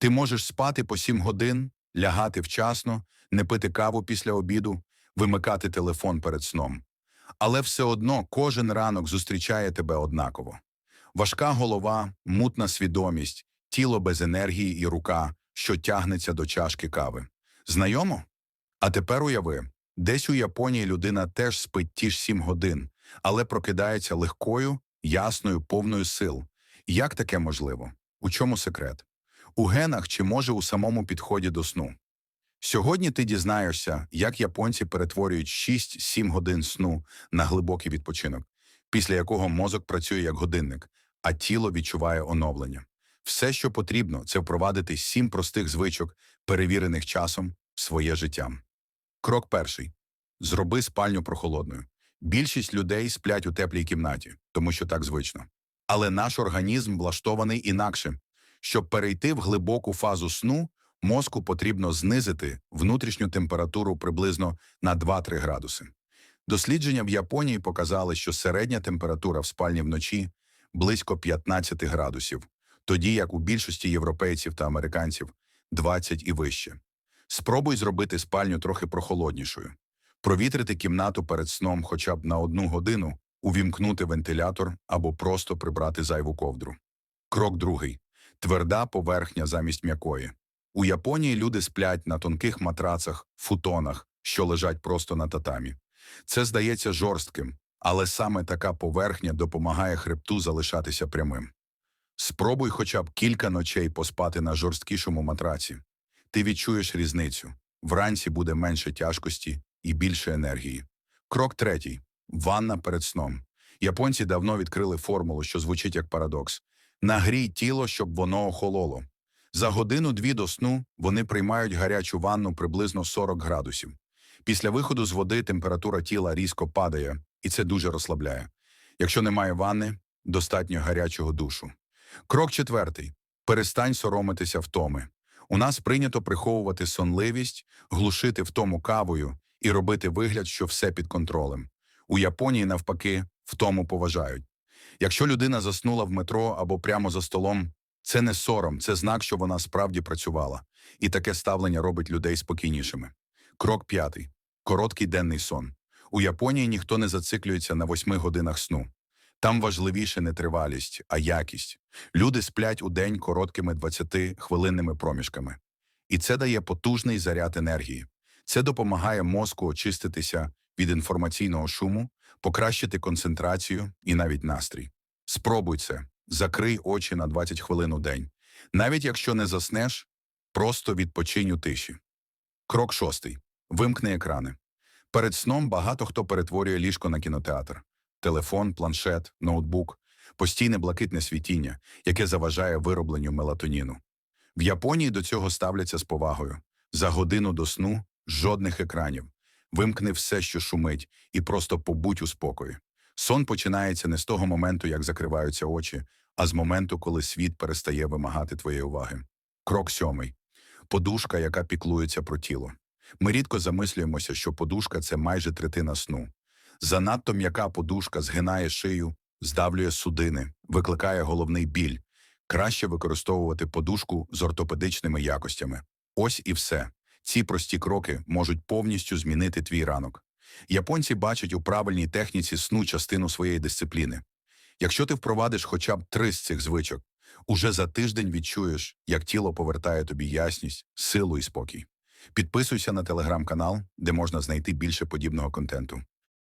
Ти можеш спати по 7 годин, лягати вчасно, не пити каву після обіду, вимикати телефон перед сном. Але все одно кожен ранок зустрічає тебе однаково. Важка голова, мутна свідомість, тіло без енергії і рука, що тягнеться до чашки кави. Знайомо? А тепер уяви, десь у Японії людина теж спить ті ж 7 годин, але прокидається легкою, ясною, повною сил. Як таке можливо? У чому секрет? У генах чи може у самому підході до сну? Сьогодні ти дізнаєшся, як японці перетворюють 6-7 годин сну на глибокий відпочинок, після якого мозок працює як годинник, а тіло відчуває оновлення. Все, що потрібно, це впровадити сім простих звичок, перевірених часом, в своє життя. Крок перший. Зроби спальню прохолодною. Більшість людей сплять у теплій кімнаті, тому що так звично. Але наш організм влаштований інакше. Щоб перейти в глибоку фазу сну, мозку потрібно знизити внутрішню температуру приблизно на 2-3 градуси. Дослідження в Японії показали, що середня температура в спальні вночі близько 15 градусів, тоді як у більшості європейців та американців 20 і вище. Спробуй зробити спальню трохи прохолоднішою. Провітрити кімнату перед сном хоча б на одну годину, увімкнути вентилятор або просто прибрати зайву ковдру. Крок другий. Тверда поверхня замість м'якої. У Японії люди сплять на тонких матрацах, футонах, що лежать просто на татамі. Це здається жорстким, але саме така поверхня допомагає хребту залишатися прямим. Спробуй хоча б кілька ночей поспати на жорсткішому матраці. Ти відчуєш різницю. Вранці буде менше тяжкості і більше енергії. Крок третій. Ванна перед сном. Японці давно відкрили формулу, що звучить як парадокс. Нагрій тіло, щоб воно охололо. За годину-дві до сну вони приймають гарячу ванну приблизно 40 градусів. Після виходу з води температура тіла різко падає, і це дуже розслабляє. Якщо немає ванни, достатньо гарячого душу. Крок четвертий. Перестань соромитися втоми. У нас прийнято приховувати сонливість, глушити втому кавою і робити вигляд, що все під контролем. У Японії, навпаки, втому поважають. Якщо людина заснула в метро або прямо за столом, це не сором, це знак, що вона справді працювала. І таке ставлення робить людей спокійнішими. Крок п'ятий. Короткий денний сон. У Японії ніхто не зациклюється на восьми годинах сну. Там важливіше не тривалість, а якість. Люди сплять у день короткими 20-хвилинними проміжками. І це дає потужний заряд енергії. Це допомагає мозку очиститися від інформаційного шуму, покращити концентрацію і навіть настрій. Спробуй це. Закрий очі на 20 хвилин у день. Навіть якщо не заснеш, просто відпочинь у тиші. Крок шостий. Вимкни екрани. Перед сном багато хто перетворює ліжко на кінотеатр. Телефон, планшет, ноутбук, постійне блакитне світіння, яке заважає виробленню мелатоніну. В Японії до цього ставляться з повагою. За годину до сну жодних екранів. Вимкни все, що шумить, і просто побудь у спокої. Сон починається не з того моменту, як закриваються очі, а з моменту, коли світ перестає вимагати твоєї уваги. Крок сьомий. Подушка, яка піклується про тіло. Ми рідко замислюємося, що подушка це майже третина сну. Занадто м'яка подушка згинає шию, здавлює судини, викликає головний біль. Краще використовувати подушку з ортопедичними якостями. Ось і все. Ці прості кроки можуть повністю змінити твій ранок. Японці бачать у правильній техніці сну частину своєї дисципліни. Якщо ти впровадиш хоча б три з цих звичок, уже за тиждень відчуєш, як тіло повертає тобі ясність, силу і спокій. Підписуйся на телеграм-канал, де можна знайти більше подібного контенту.